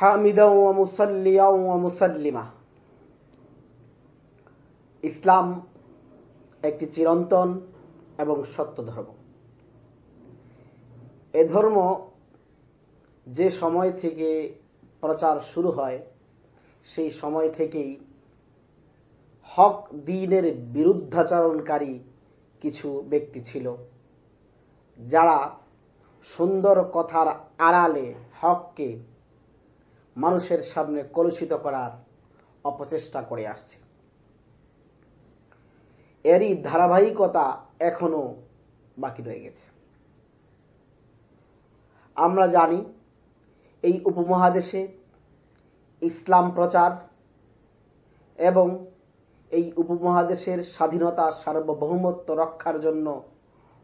হামিদা ও ইসলাম একটি চিরন্তন এবং সত্য ধর্ম। এ ধর্ম যে সময় থেকে প্রচার শুরু হয় সেই সময় থেকেই হক দিনের বিরুদ্ধাচরণকারী কিছু ব্যক্তি ছিল, যারা সুন্দর কথার আড়ালে হককে মানুষের সামনে কলুষিত করার অপচেষ্টা করে আসছে। এরই ধারাবাহিকতা এখনও বাকি রয়ে গেছে। আমরা জানি এই উপমহাদেশে ইসলাম প্রচার এবং এই উপমহাদেশের স্বাধীনতা সার্বভৌমত্ব রক্ষার জন্য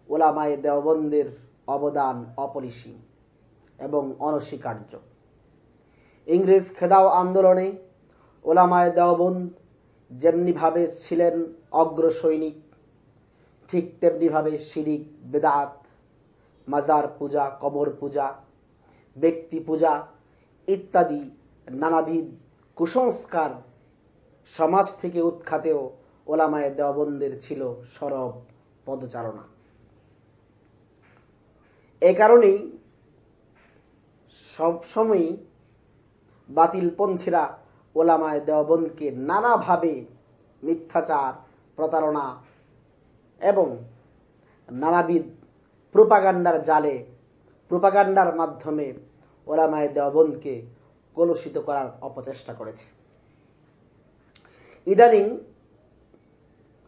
ওলামায়ে দেওবন্দের অবদান অপরিসীম এবং অনস্বীকার্য। ইংরেজ খেদাও আন্দোলনে ওলামায় দেওবন্দ যেমনিভাবে ছিলেন অগ্র সৈনিক ঠিক তেমনিভাবে শিরিক, বেদাত, মাজার পূজা, কবর পূজা, ব্যক্তি পূজা ইত্যাদি নানাবিধ কুসংস্কার সমাজ থেকে উৎখাতেও ওলামায় দেওবন্দের ছিল সরব পদচারণা। এ কারণেই সবসময়ই বাতিলপন্থীরা ওলামায় দেওবন্দকে নানাভাবে মিথ্যাচার, প্রতারণা এবং নানাবিধ প্রোপাগান্ডার জালে, প্রোপাগান্ডার মাধ্যমে ওলামায় দেওবন্দকে কলুষিত করার অপচেষ্টা করেছে। ইদানিং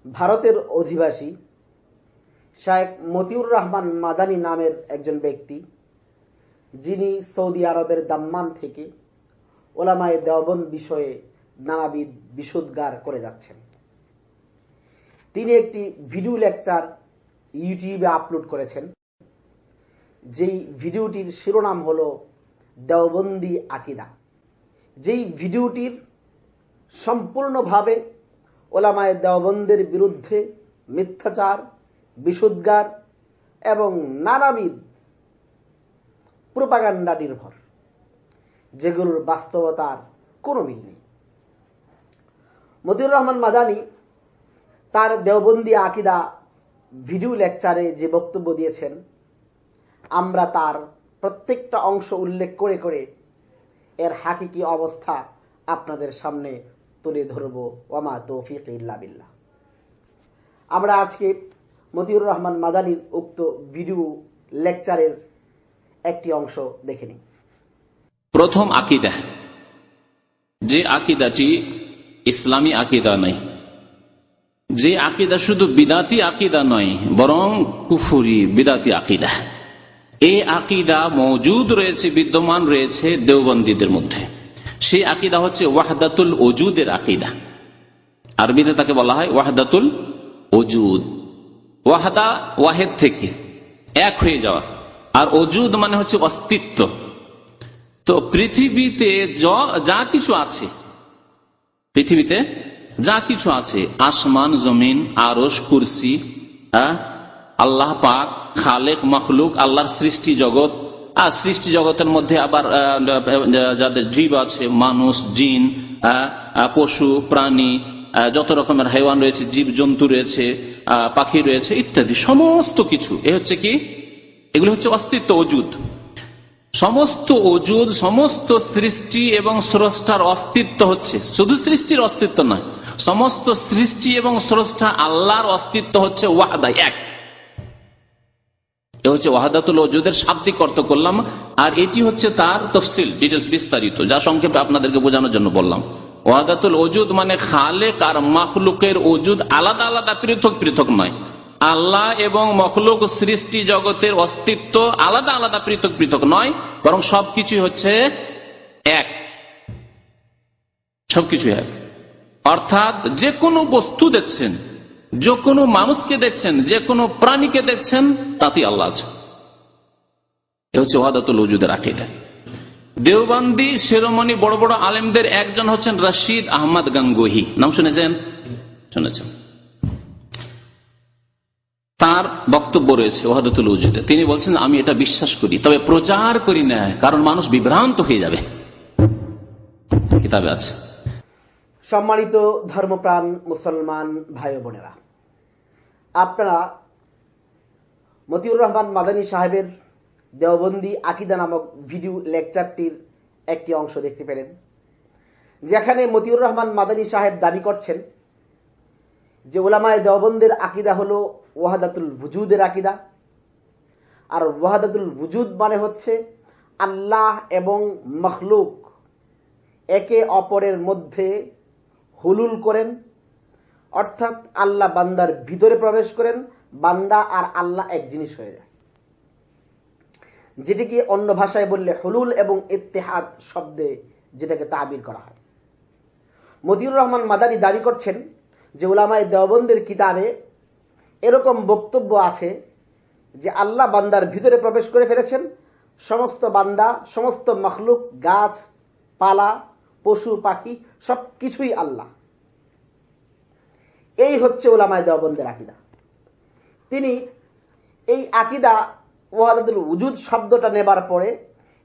ভারতের অধিবাসী শায়েখ মতিউর রহমান মাদানী নামের একজন ব্যক্তি, যিনি সৌদি আরবের দাম্মান থেকে ওলামায়ে দেওবন্দ বিষয়ে নানাবিধ বিশুদ্গার করে যাচ্ছেন। তিনি একটি ভিডিও লেকচার ইউটিউবে আপলোড করেছেন, যেই ভিডিওটির শিরোনাম হল দেওবন্দি আকিদা। যেই ভিডিওটির সম্পূর্ণভাবে ওলামায় দেওবন্দের বিরুদ্ধে মিথ্যাচার, বিশুদ্গার এবং নানাবিধ প্রোপাগান্ডা নির্ভর। যেগুলোর বাস্তবতার কোনো মিল নেই। মতিউর রহমান মাদানি তার দেওবন্দি আকিদা ভিডিও লেকচারে যে বক্তব্য দিয়েছেন, আমরা তার প্রত্যেকটা অংশ উল্লেখ করে করে এর হাকিকি অবস্থা আপনাদের সামনে তুলে ধরব। ওয়ামা তৌফিক ইল্লা বিল্লাহ। আমরা আজকে মতিউর রহমান মাদানির উক্ত ভিডিও লেকচারের একটি অংশ দেখে নিই। প্রথম আকিদা। যে আকিদাটি ইসলামী আকিদা নয়। যে আকিদা শুধু বিদাতি আকিদা নয়, বরং কুফুরি বিদাতি আকিদা। এই আকিদা মজুদ রয়েছে, বিদ্যমান রয়েছে দেওবন্দীদের মধ্যে। সেই আকিদা হচ্ছে ওয়াহদাতুল ওজুদের আকিদা। আরবিতে তাকে বলা হয় ওয়াহদাতুল ওজুদ। ওয়াহাদা ওয়াহেদ থেকে এক হয়ে যাওয়া। আর অজুদ মানে হচ্ছে অস্তিত্ব। তো পৃথিবীতে যা কিছু আছে, পৃথিবীতে যা কিছু আছে, আসমান, জমিন আরস কুরসি আল্লাহ পাক, খালেক, মখলুক, আল্লাহর সৃষ্টি জগৎ, আর সৃষ্টি জগতের মধ্যে আবার যাদের জীব আছে, মানুষ, জিন পশু, প্রাণী যত রকমের হাইওয়ান রয়েছে জীব জন্তু রয়েছে পাখি রয়েছে, ইত্যাদি, সমস্ত কিছু। এ হচ্ছে কি? এগুলো হচ্ছে অস্তিত্ব অজুদ সমস্ত অজুদ সমস্ত সৃষ্টি এবং স্রষ্টার অস্তিত্ব হচ্ছে। শুধু সৃষ্টির অস্তিত্ব নয়, সমস্ত সৃষ্টি এবং স্রষ্টা আল্লাহর অস্তিত্ব হচ্ছে ওয়াহাদা এক। এ হচ্ছে ওয়াহাদাতুল অজুদের শাব্দিক অর্থ করলাম, আর এটি হচ্ছে তার তফসিল ডিটেলস বিস্তারিত, যা সংক্ষেপে আপনাদেরকে বোঝানোর জন্য বললাম। ওয়াহাদাতুল অজুদ মানে খালেক আর মাখলুকের অজুদ আলাদা আলাদা, পৃথক পৃথক নয়। আল্লাহ এবং মখলুক সৃষ্টি জগতের অস্তিত্ব আলাদা আলাদা, পৃথক পৃথক নয়, বরং সবকিছু হচ্ছে এক। সবকিছু এক। অর্থাৎ যে কোনো বস্তু দেখছেন যে কোনো মানুষকে দেখছেন, যে কোনো প্রাণীকে দেখছেন তাতে আল্লাহ আছে। এ হচ্ছে ওয়াদাতুল ওজুদের আকিদা। দেওবন্দি শিরোমণি বড় বড় আলেমদের একজন হচ্ছেন রশিদ আহমদ গাঙ্গুহি। নাম শুনেছেন? শুনেছেন। তার বক্তব্য রয়েছে ওহাদতুল উজুদে। তিনি বলছেন, আমি এটা বিশ্বাস করি, তবে প্রচার করি না, কারণ মানুষ বিভ্রান্ত হয়ে যাবে। কিতাবে আছে। সম্মানিত ধর্মপ্রাণ মুসলমান ভাই বোনেরা আপনারা মতিউর রহমান মাদানী সাহেবের দেওবন্দি আকিদা নামক ভিডিও লেকচারটির একটি অংশ দেখতে পেলেন, যেখানে মতিউর রহমান মাদানী সাহেব দাবি করছেন যে ওলামায় দেওবন্দের আকিদা হলো ওয়াহাদাতুল বুজুদের আকিদা। আর ওয়াহাদাতুল বুজুদ মানে হচ্ছে আল্লাহ এবং মখলুক একে অপরের মধ্যে হুলুল করেন অর্থাৎ আল্লাহ বান্দার ভিতরে প্রবেশ করেন, বান্দা আর আল্লাহ এক জিনিস হয়ে যায়। যেটিকে অন্য ভাষায় বললে হুলুল এবং ইত্তেহাদ শব্দে যেটাকে তাবির করা হয়। মদিউর রহমান মাদানি দাবি করছেন যে ওলামায় দেওবন্দের কিতাবে এরকম বক্তব্য আছে যে আল্লাহ বান্দার ভিতরে প্রবেশ করে ফেলেছেন, সমস্ত বান্দা, সমস্ত মখলুক, গাছ, পালা, পশু, পাখি সব কিছুই আল্লাহ। এই হচ্ছে ওলামায় দেওবন্দের আকিদা। তিনি এই আকিদা ওয়াহাদুল উজুদ শব্দটা নেবার পরে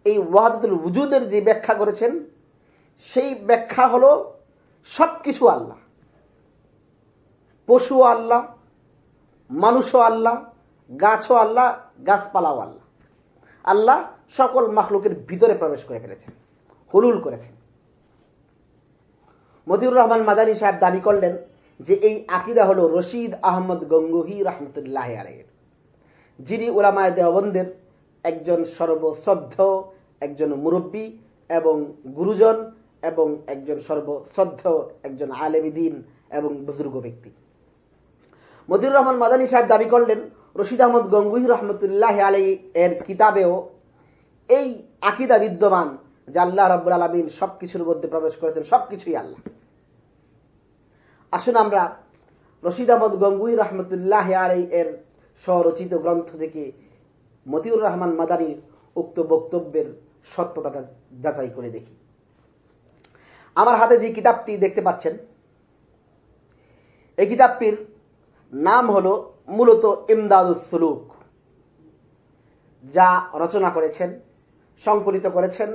এই ওয়াহাদুল উজুদের যে ব্যাখ্যা করেছেন, সেই ব্যাখ্যা হলো সব কিছু আল্লাহ। পশু আল্লাহ, মানুষও আল্লাহ, গাছও আল্লাহ, গাছপালাও আল্লাহ। আল্লাহ সকল মাখলুকের ভিতরে প্রবেশ করে ফেলেছেন, হুলুল করেছেন। মতিউর রহমান মাদানী সাহেব দাবি করলেন যে এই আকিদা হলো রশিদ আহমদ গঙ্গুহি রহমতুল্লাহ আলাইয়ের যিনি ওলামায় দেওবন্দের একজন সর্বশ্রদ্ধ, একজন মুরব্বী এবং গুরুজন এবং একজন সর্বশ্রদ্ধ, একজন আলেমিদিন এবং বুজুর্গ ব্যক্তি। মতিউর রহমান মাদানী সাহেব দাবি করলেন, রশিদ আহমদ গঙ্গুহি রহমতুল্লাহ আলাই এর কিতাবেও এই আকিদা বিদ্যমান যে আল্লাহ রাব্বুল আলমিন সব কিছুর মধ্যে প্রবেশ করেছেন সব কিছুই আল্লাহ। আসুন আমরা রশিদ আহমদ গঙ্গুই রহমতুল্লাহ আলাই এর স্বরচিত গ্রন্থ থেকে মতিউর রহমান মাদানির উক্ত বক্তব্যের সত্যতা যাচাই করে দেখি। আমার হাতে যে কিতাবটি দেখতে পাচ্ছেন, এই কিতাবটির নাম হলো মূলত ইমদাদুস সুলুক, যা রচনা করেছেন, সংকলিত করেছেন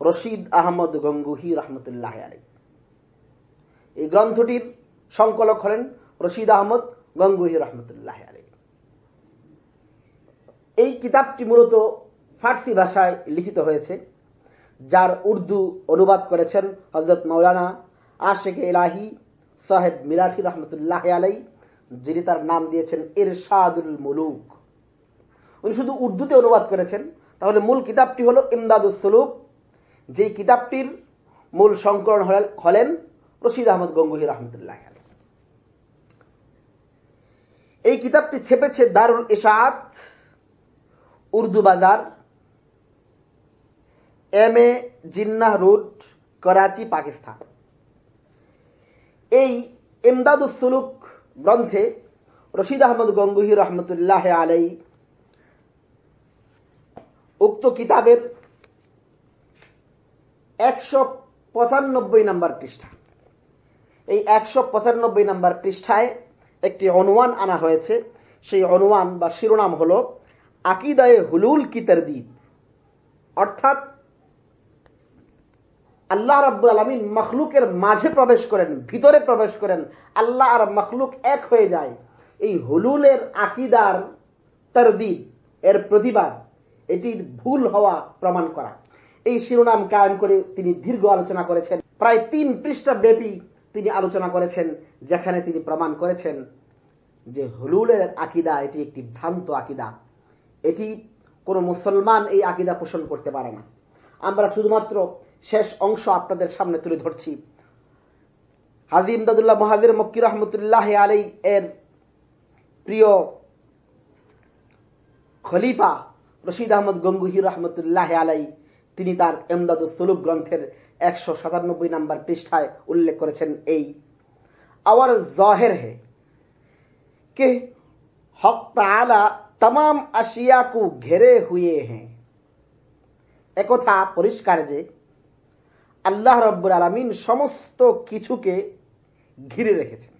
রশিদ আহমদ গঙ্গুহি রহমতুল্লাহ আলী এই গ্রন্থটির সংকলক হলেন রশিদ আহমদ গঙ্গুহি রহমতুল্লাহ আলী এই কিতাবটি মূলত ফার্সি ভাষায় লিখিত হয়েছে, যার উর্দু অনুবাদ করেছেন হজরত মৌলানা আশেক এলাহি সাহেব মিরাঠি রহমতুল্লাহ আলাই যিনি তার নাম দিয়েছেন ইরশাদুল মুলুক। উনি শুধু উর্দুতে অনুবাদ করেছেন, তাহলে মূল কিতাবটি হলো ইমদাদুস সুলুক। যেই কিতাবটির মূল সংকলন হলেন রশিদ আহমদ গঙ্গুহি রহমতুল্লাহ এই কিতাবটি ছেপেছে Darul Ishaat Urdu Bazar, M A Jinnah road, Karachi, Pakistan. এই ইমদাদুস সুলুক গ্রন্থে রশিদ আহমদ গঙ্গুহি রহমতুল্লাহ আলাই উক্ত কিতাবের একশো পঁচানব্বই নম্বর পৃষ্ঠা। এই একশো পঁচানব্বই নাম্বার পৃষ্ঠায় একটি অনুমান আনা হয়েছে। সেই অনুমান বা শিরোনাম হল, আকিদায়ে হুলুল কি তরদিদ? অর্থাৎ আল্লাহ রাব্বুল আলমিন মখলুকের মাঝে প্রবেশ করেন, ভিতরে প্রবেশ করেন, আল্লাহ আর মখলুক এক হয়ে যায়। এই হুলুলের আকিদার তরদিদ, এর প্রতিবাদ, এটির ভুল হওয়া প্রমাণ করা। এই শিরোনাম কায়েম করে তিনি দীর্ঘ আলোচনা করেছেন। প্রায় তিন পৃষ্ঠা ব্যাপী তিনি আলোচনা করেছেন, যেখানে তিনি প্রমাণ করেছেন যে হলুলের আকিদা এটি একটি ভ্রান্ত আকিদা। এটি কোনো মুসলমান এই আকিদা পোষণ করতে পারে না। আমরা শুধুমাত্র শেষ অংশ আপনাদের সামনে তুলে ধরছি। হাজি ইমদাদুল্লাহ মহাজির মক্কি রহমতুল্লাহ আলাই এর প্রিয় খলিফা রশিদ আহমদ গঙ্গুহি রহমতুল্লাহ আলাই তিনি তার এমদাদুল সুলুক গ্রন্থের একশো সাতানব্বই নাম্বার পৃষ্ঠায় উল্লেখ করেছেন এই আওয়ার জহের হে कि हक ताला तमाम अशिया को घेरे हुए हैं একথা পরিষ্কার যে আল্লাহ রব্বুল আলমিন সমস্ত কিছুকে ঘিরে রেখেছেন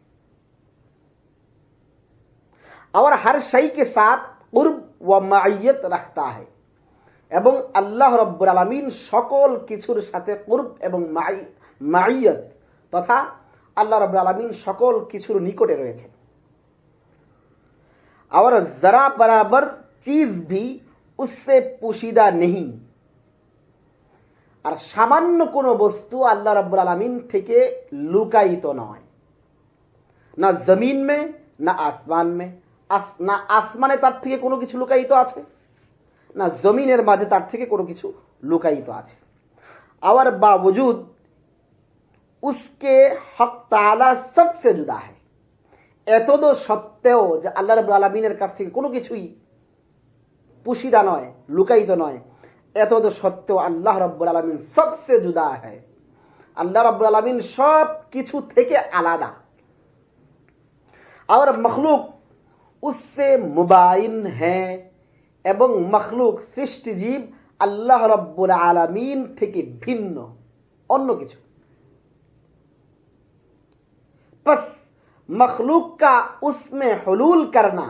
और हर शई के साथ कुर्ब व মাইয়ত রাখতা है এবং আল্লাহ রব্বুল আলমিন সকল কিছুর সাথে কুর্ব এবং মাইয়ত তথা আল্লাহ রব্বুল আলমিন সকল কিছুর নিকটে রয়েছে और जरा बराबर चीज भी उससे पोशीदा नहीं আর সামান্য কোনো বস্তু আল্লাহ রব্বুল আলমিন থেকে লুকায়িত নয় না জমিন মে না আসমান মে আস- না আসমানে তার থেকে কোনো কিছু লুকায়িত আছে না, জমিনের মাঝে তার থেকে কোনো কিছু লুকায়িত আছে। আবার বাবজুদ উসকে হক তালা সবসে জুদা है এতদ সত্ত্বেও যে আল্লাহ রব আলমিনের কাছ থেকে কোনো কিছুই পুশিদা নয়, লুকায়িত নয়, এতদ সত্ত্বেও আল্লাহ রব্বুল আলমিন সবসে জুদা হয় আল্লাহ রব্বুল আলমিন সব কিছু থেকে আলাদা। আর মখলুক উসসে মুবাইন হ্যাঁ এবং মখলুক সৃষ্টিজীব আল্লাহ রব্বুল আলমিন থেকে ভিন্ন অন্য কিছু बस मखलूक का उसमें हलूल करना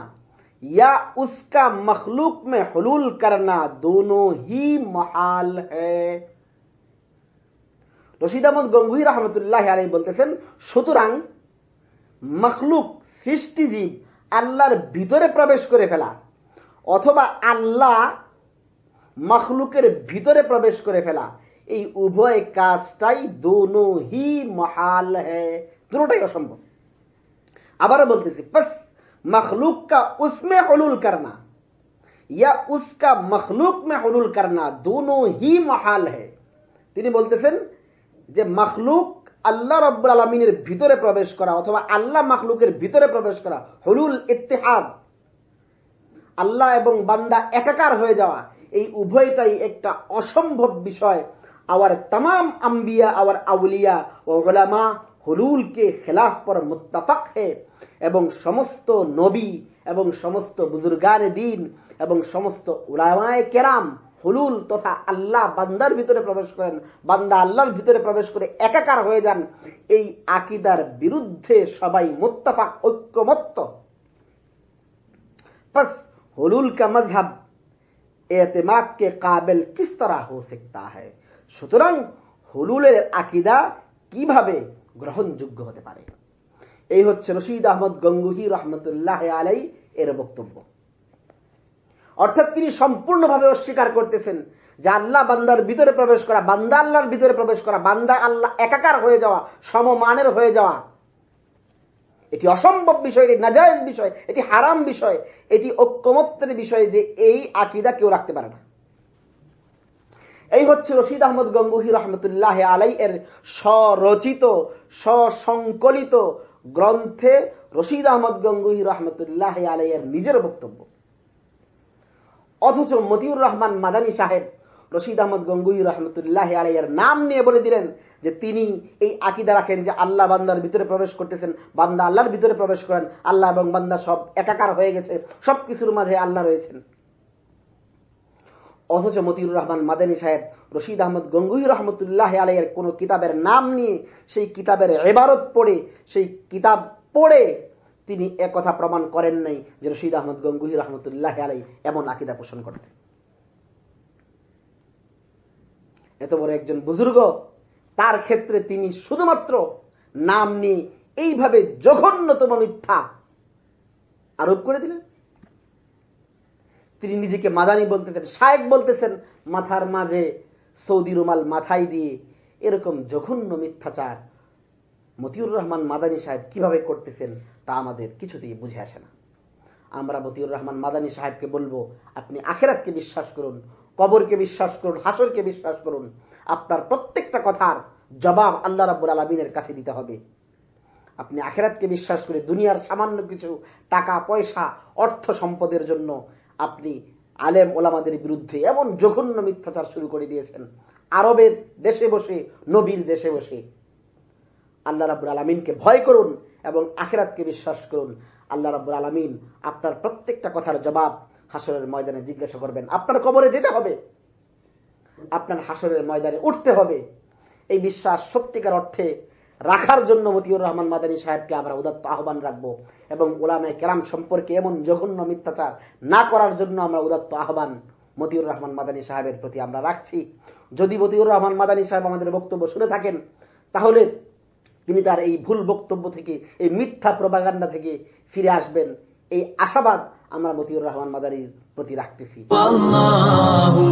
या उसका मखलूक में हलूल करना दोनों ही महाल है রশিদ আহমদ গঙ্গুহি রহমতুল্লাহ আলাই বলতেছেন সুতরাং মখলুক সৃষ্টিজীব আল্লাহর ভিতরে প্রবেশ করে ফেলা অথবা আল্লাহ মখলুকের ভিতরে প্রবেশ করে ফেলা। এই উভয় কাজটাই দোনো হি। মহাল হ্যাঁ অসম্ভব। আবারও বলতেছি, বাস, মখলুক কা উসমে হলুল করনা। ইয়া উসকা মখলুক মে হলুল করনা দোনো হি। মহাল তিনি বলতেছেন যে, মখলুক আল্লাহ রব্বুল আলমিনের ভিতরে প্রবেশ করা অথবা আল্লাহ মখলুকের ভিতরে প্রবেশ করা হলুল ইত্তেহাদ। আল্লাহ এবং বান্দা একাকার হয়ে যাওয়া, এই উভয়টাই একটা অসম্ভব বিষয়। আওয়ার তাম আম্বিয়া, আওয়ার আউলিয়া ও ওলামা হলুলকে খেলাফ পর মুত্তাফাক হে এবং সমস্ত নবী এবং সমস্ত বুজুর্গান দিন এবং সমস্ত উলামায় কেরাম হলুল তথা আল্লাহ বান্দার ভিতরে প্রবেশ করেন। বান্দা আল্লাহর ভিতরে প্রবেশ করে একাকার হয়ে যান। এই আকিদার বিরুদ্ধে সবাই মোত্তাফাক ঐক্যমত্ত বাস हुलूल का मजहब एतमाद के काबिल किस तरह हो सकता है সুতরাং হুলুলের আকিদা কিভাবে গ্রহণযোগ্য হতে পারে এই হচ্ছে রশিদ আহমদ গঙ্গুহি রহমতুল্লাহ আলাই এর বক্তব্য অর্থাৎ তিনি সম্পূর্ণভাবে অস্বীকার করতেছেন যে আল্লাহ বান্দার ভিতরে প্রবেশ করা বান্দা আল্লাহর ভিতরে প্রবেশ করা বান্দা আল্লাহ একাকার হয়ে যাওয়া সমমানের হয়ে যাওয়া এটি অসম্ভব বিষয়, এটি নাজায়জ বিষয়, এটি হারাম বিষয়, এটি ঐক্যমত্যের বিষয় যে এই আকিদা কেউ রাখতে পারে না। এই হচ্ছে রশিদ আহমদ গঙ্গুহি রহমতুল্লাহ আলাই এর স্বরচিত, স্বসংকলিত গ্রন্থে রশিদ আহমদ গঙ্গুহি রহমতুল্লাহ আলাই এর নিজের বক্তব্য। অথচ মতিউর রহমান মাদানী সাহেব রশিদ আহমদ গঙ্গুই রহমতুল্লাহ আলাই এর নাম নিয়ে বলে দিলেন যে তিনি এই আকিদা রাখেন যে আল্লাহ বান্দার ভিতরে প্রবেশ করতেছেন, বান্দা আল্লাহর ভিতরে প্রবেশ করেন, আল্লাহ এবং বান্দা সব একাকার হয়ে গেছে সব কিছুর মাঝে আল্লাহ রয়েছেন। অথচ মতিউর রহমান মাদানী সাহেব, রশিদ আহমদ গঙ্গুই রহমতুল্লাহ আলাইয়ের কোনো কিতাবের নাম নিয়ে সেই কিতাবের এবারত পড়ে, সেই কিতাব পড়ে তিনি একথা প্রমাণ করেন নাই যে রশিদ আহমদ গঙ্গুহি রহমতুল্লাহ আলাই এমন আকিদা পোষণ করতেন। এত বড় একজন বুজুর্গ তার ক্ষেত্রে তিনি শুধুমাত্র নাম নিয়ে এইভাবে জঘন্যতম মিথ্যা আরোপ করে দিলেন। তিনি নিজেকে মাদানি বলতেছেন, শায়েক বলতেছেন, মাথার মাঝে সৌদি রুমাল মাথায় দিয়ে এরকম জঘন্য মিথ্যাচার মতিউর রহমান মাদানী সাহেব কীভাবে করতেছেন তা আমাদের কিছুতেই বুঝে আসে না। আমরা মতিউর রহমান মাদানী সাহেবকে বলব, আপনি আখেরাতকে বিশ্বাস করুন, কবরকে বিশ্বাস করুন হাসরকে বিশ্বাস করুন আপনার প্রত্যেকটা কথার জবাব আল্লাহ রাব্বুল আলমিনের কাছে দিতে হবে। আপনি আখেরাতকে বিশ্বাস করে দুনিয়ার সামান্য কিছু টাকা, পয়সা, অর্থ সম্পদের জন্য আপনি আলেম ওলামাদের বিরুদ্ধে এমন জঘন্য মিথ্যাচার শুরু করে দিয়েছেন। আরবের দেশে বসে, নবীর দেশে বসে। আল্লাহ রাব্বুল আলমিনকে ভয় করুন এবং আখেরাতকে বিশ্বাস করুন। আল্লাহ রাব্বুল আলমিন আপনার প্রত্যেকটা কথার জবাব হাসরের ময়দানে জিজ্ঞাসা করবেন, আপনার কবরে যেতে হবে। আপনার হাসরের ময়দানে উঠতে হবে। এই বিশ্বাস সত্যিকার অর্থে রাখার জন্য মতিউর রহমান মাদানী সাহেবকে আমরা উদাত্ত আহ্বান রাখব এবং ওলামায় কেরাম সম্পর্কে এমন জঘন্য মিথ্যাচার না করার জন্য আমরা উদাত্ত আহ্বান মতিউর রহমান মাদানী সাহেবের প্রতি আমরা রাখছি। যদি মতিউর রহমান মাদানী সাহেব আমাদের বক্তব্য শুনে থাকেন, তাহলে তিনি তার এই ভুল বক্তব্য থেকে, এই মিথ্যা প্রবাগান্ডা থেকে ফিরে আসবেন। এই আশাবাদ আমরা মতিউর রহমান মাদারির প্রতি রাখতেছি। আল্লাহ।